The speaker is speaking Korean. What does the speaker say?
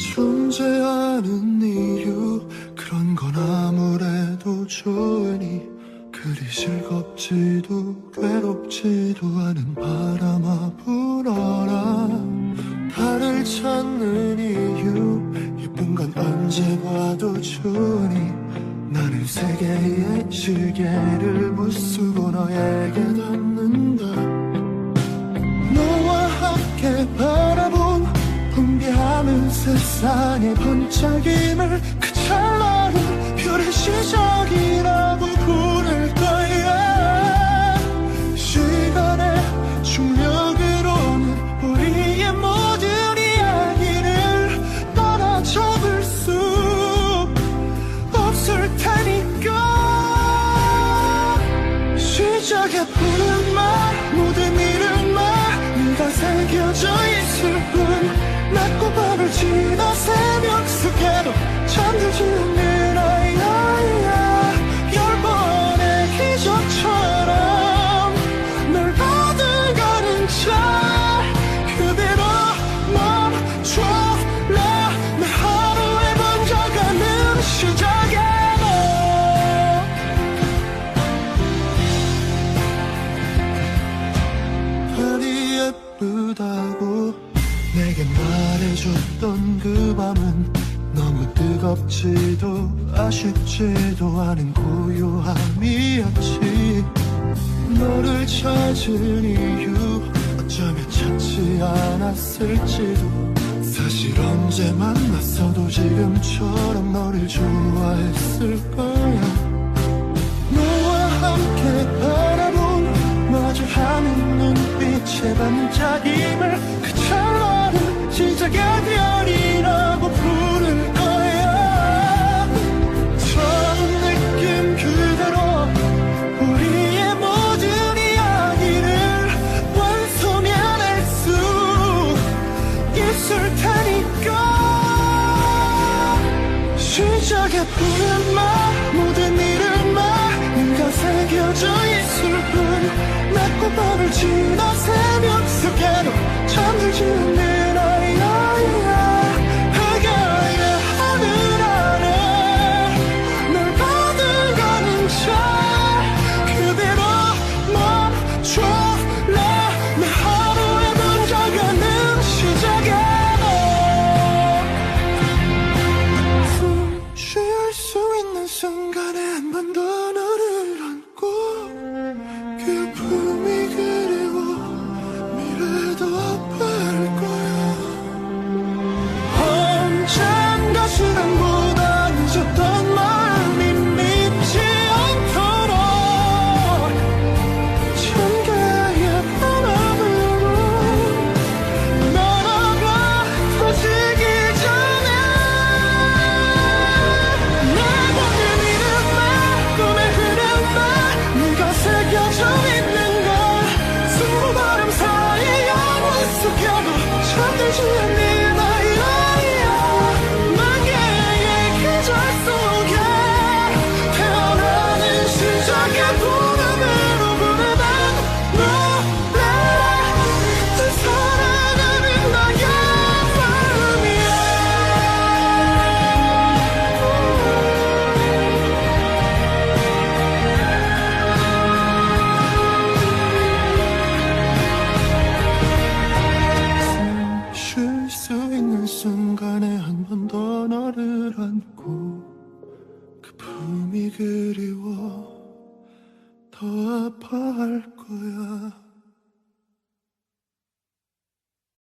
존재하는 이유 그런 건 아무래도 좋으니 그리 즐겁지도 괴롭지도 않은 바람아 불어라 달을 찾는 이유 예쁜 건 언제 봐도 좋으니 나는 세 개의 시계를 부수고 너에게 닿는다. 너와 함께 세상의 번쩍임을 그 찰나는 별의 시작이라고 부를 거야 시간의 중력으로는 우리의 모든 이야기를 따라 잡을 수 없을 테니까. 시작해 푸는 말 모든 이름만 네가 새겨져 있을 뿐 낮고 밤을 지나 새벽 속에도 잠들지 않는 아이야. 열 번의 기적처럼 널 받아가는 자 그대로 멈춰라. 내 하루에 번져가는 시작에 너. 별이 예쁘다고 내게 말해줬던 그 밤은 너무 뜨겁지도 아쉽지도 않은 고요함이었지. 너를 찾은 이유 어쩌면 찾지 않았을지도. 사실 언제 만났어도 지금처럼 너를 좋아했을 거야. 너와 함께 바라본 마주하는 눈빛의 반짝임을 그 찰나는 시작의 별이라고 부를 거야 처음 느낌 그대로 우리의 모든 이야기를 완성해낼 수 있을 테니까. 시작에 푸른 말 모든 이름만 네가 새겨져 있을 뿐. 낮고 밤을 지나 그 together. 그리워 더 아파할 거야